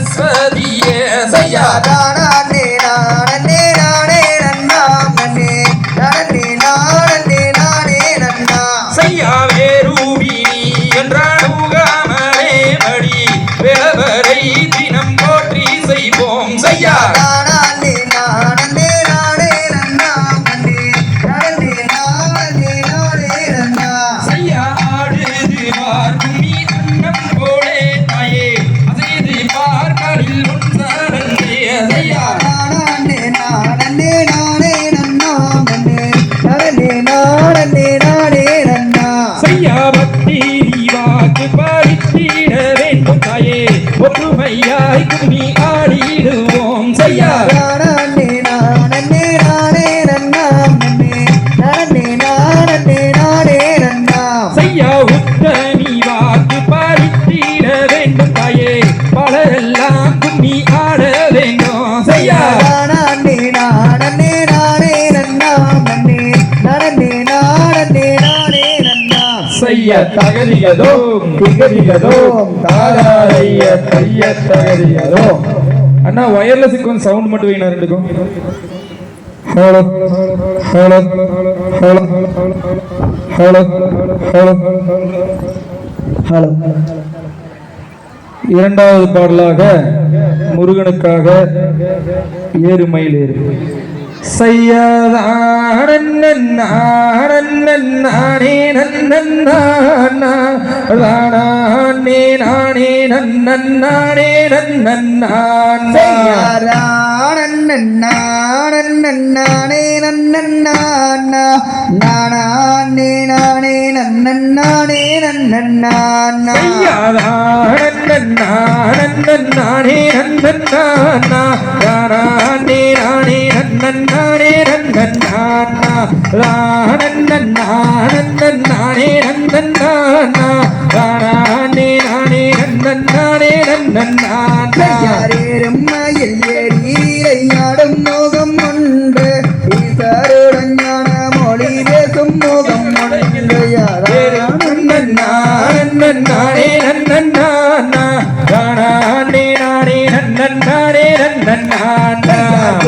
சரஸ்வதியே செய்யா தானே நானே நானே நன்னா நன்னே நானே நானே நானே நன்னா. செய்யா வேரூபினி என்றாடுகாமலே மடி வேவரை தினம் போற்றி செய்வோம். செய்யா ஒற்றுமையாய் கும்மி ஆடிடுவோம். செய்யா. செய்யா உத்தமி வாக்கு பாடித்திட வேண்டும் தாயே. பலரெல்லாம் கும்மி செய்ய தகதியதோம் திகதியதோம் தாராய தைய தகதியதோம் அண்ணா வயர்லெஸுக்கு கொஞ்சம் சவுண்ட் மட்டும் வைங்க ரெண்டுக்கும் hello hello hello hello hello hello. இரண்டாவது பாடலாக முருகனுக்காக ஏறு நன்னே நானே நன்னே நன்னானே நன்னானே நானே நன்னானா நானே நன்னானா நானே நானே நன்னானே நன்னானா யாரேறும்மையில் ஏறியாடும் மோகம் ஒன்று ஈசருடன் ஞான மொழி பேசும் மோகம் ஒன்று யாரான நானே நன்னானா நானே நானே நன்னானே நன்னானா கூடும் அடியார்கள்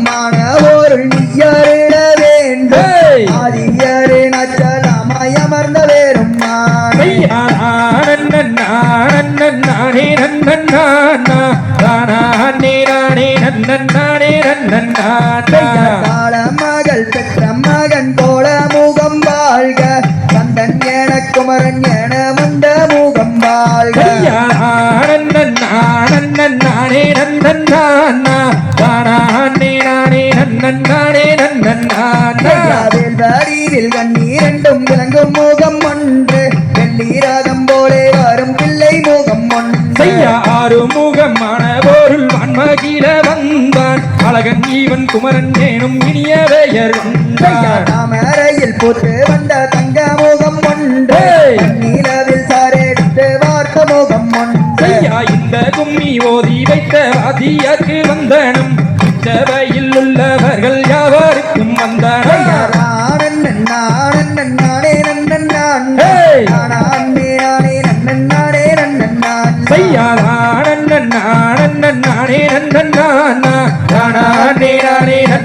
மகள் பெற்ற மகன் போல முகம் வாழ்க. கந்தன் என குமரன் என வந்த முகம் வாழ்க. ஐயாவில் வரியில் கண்ணீரண்டும் விளங்கும் முகம் செய்யா ஆறுமுகமான பொருள் வன்மகில வந்தான். அழகன் ஈவன் குமரன் ஏனும் இனிய பெயர். தாமரையில் போட்டு வந்த தங்க முகம் ஒன்று. நீலவில் சாரெடுத்து வார்த்த முகம் ஒன்று. இந்த கும்மி ஓதி வைத்த வாதியாக்கு வந்தனும். சபையில் உள்ளவர்கள் யாவருக்கும் வந்தனம்.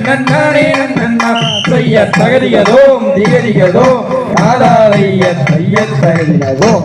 நானே நன்னன்னானே செய்ய தகதியதோம் திகதியதோம் ஆதாரைய செய்ய தகதியதோம்.